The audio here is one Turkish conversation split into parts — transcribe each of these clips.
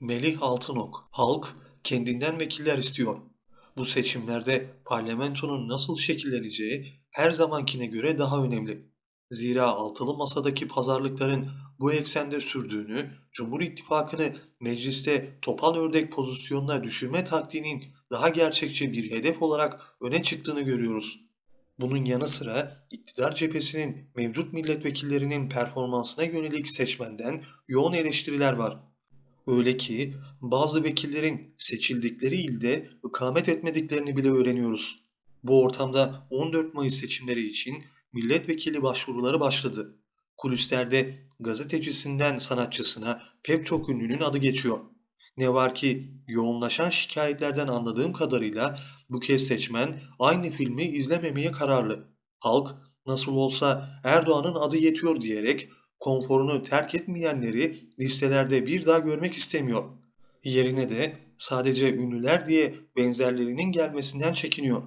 Melih Altınok, halk kendinden vekiller istiyor. Bu seçimlerde parlamentonun nasıl şekilleneceği her zamankine göre daha önemli. Zira altılı masadaki pazarlıkların bu eksende sürdüğünü, Cumhur İttifakı'nı mecliste topal ördek pozisyonuna düşürme taktiğinin daha gerçekçi bir hedef olarak öne çıktığını görüyoruz. Bunun yanı sıra iktidar cephesinin mevcut milletvekillerinin performansına yönelik seçmenden yoğun eleştiriler var. Öyle ki bazı vekillerin seçildikleri ilde ikamet etmediklerini bile öğreniyoruz. Bu ortamda 14 Mayıs seçimleri için milletvekili başvuruları başladı. Kulislerde gazetecisinden sanatçısına pek çok ünlünün adı geçiyor. Ne var ki yoğunlaşan şikayetlerden anladığım kadarıyla bu kez seçmen aynı filmi izlememeye kararlı. Halk nasıl olsa Erdoğan'ın adı yetiyor diyerek konforunu terk etmeyenleri listelerde bir daha görmek istemiyor. Yerine de sadece ünlüler diye benzerlerinin gelmesinden çekiniyor.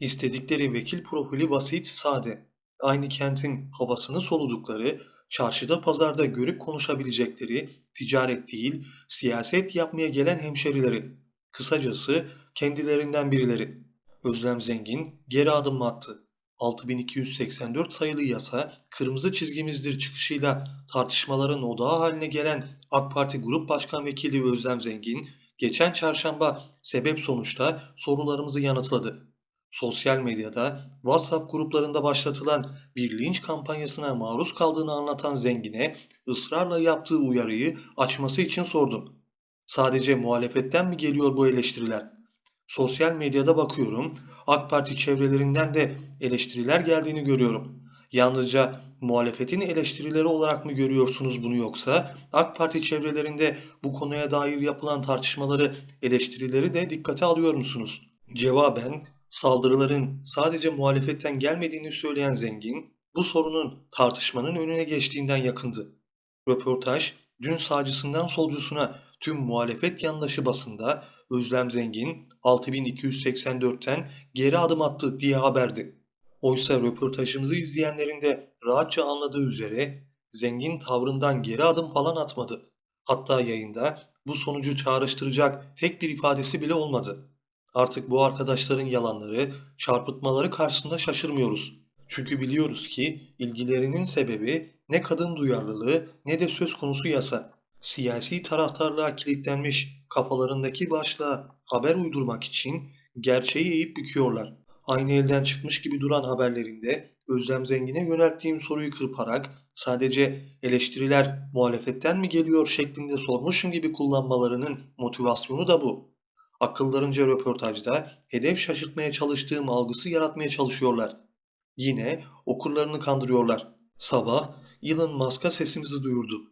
İstedikleri vekil profili basit, sade. Aynı kentin havasını soludukları, çarşıda pazarda görüp konuşabilecekleri, ticaret değil, siyaset yapmaya gelen hemşerileri. Kısacası kendilerinden birileri. Özlem Zengin geri adım attı. 6284 sayılı yasa kırmızı çizgimizdir çıkışıyla tartışmaların odağı haline gelen AK Parti Grup Başkan Vekili Özlem Zengin geçen çarşamba sebep sonuçta sorularımızı yanıtladı. Sosyal medyada WhatsApp gruplarında başlatılan bir linç kampanyasına maruz kaldığını anlatan Zengin'e ısrarla yaptığı uyarıyı açması için sordum. Sadece muhalefetten mi geliyor bu eleştiriler? Sosyal medyada bakıyorum, AK Parti çevrelerinden de eleştiriler geldiğini görüyorum. Yalnızca muhalefetin eleştirileri olarak mı görüyorsunuz bunu yoksa AK Parti çevrelerinde bu konuya dair yapılan tartışmaları, eleştirileri de dikkate alıyor musunuz? Cevaben saldırıların sadece muhalefetten gelmediğini söyleyen Zengin, bu sorunun tartışmanın önüne geçtiğinden yakındı. Röportaj dün sağcısından solcusuna tüm muhalefet yandaşı basında Özlem Zengin 6284'ten geri adım attı diye haberdi. Oysa röportajımızı izleyenlerin de rahatça anladığı üzere Zengin tavrından geri adım falan atmadı. Hatta yayında bu sonucu çağrıştıracak tek bir ifadesi bile olmadı. Artık bu arkadaşların yalanları, çarpıtmaları karşısında şaşırmıyoruz. Çünkü biliyoruz ki ilgilerinin sebebi ne kadın duyarlılığı ne de söz konusu yasa. Siyasi taraftarlığa kilitlenmiş kafalarındaki başlığa haber uydurmak için gerçeği eğip büküyorlar. Aynı elden çıkmış gibi duran haberlerinde Özlem Zengin'e yönelttiğim soruyu kırparak sadece eleştiriler muhalefetten mi geliyor şeklinde sormuşum gibi kullanmalarının motivasyonu da bu. Akıllarınca röportajda hedef şaşırtmaya çalıştığım algısı yaratmaya çalışıyorlar. Yine okurlarını kandırıyorlar. Sabah Elon Musk'a sesimizi duyurdu.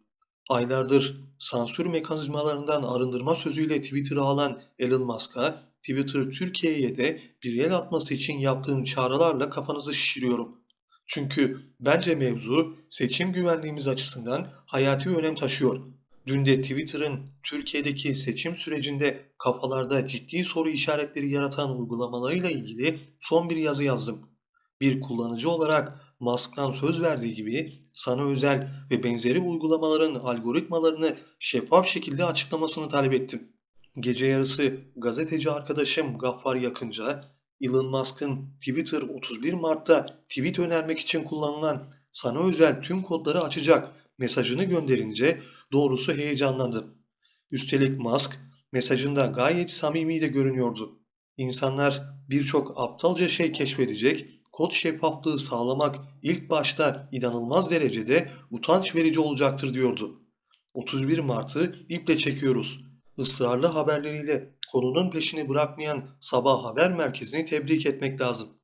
Aylardır sansür mekanizmalarından arındırma sözüyle Twitter'ı alan Elon Musk'a Twitter Türkiye'ye de bir el atması için yaptığım çağrılarla kafanızı şişiriyorum. Çünkü bence mevzu seçim güvenliğimiz açısından hayati önem taşıyor. Dün de Twitter'ın Türkiye'deki seçim sürecinde kafalarda ciddi soru işaretleri yaratan uygulamalarıyla ilgili son bir yazı yazdım. Bir kullanıcı olarak Musk'tan söz verdiği gibi sana özel ve benzeri uygulamaların algoritmalarını şeffaf şekilde açıklamasını talep ettim. Gece yarısı gazeteci arkadaşım Gaffar Yakınca, Elon Musk'ın Twitter 31 Mart'ta tweet önermek için kullanılan sana özel tüm kodları açacak mesajını gönderince doğrusu heyecanlandım. Üstelik Musk mesajında gayet samimi de görünüyordu. İnsanlar birçok aptalca şey keşfedecek, kod şeffaflığı sağlamak ilk başta inanılmaz derecede utanç verici olacaktır diyordu. 31 Mart'ı iple çekiyoruz. Israrlı haberleriyle konunun peşini bırakmayan Sabah Haber Merkezi'ni tebrik etmek lazım.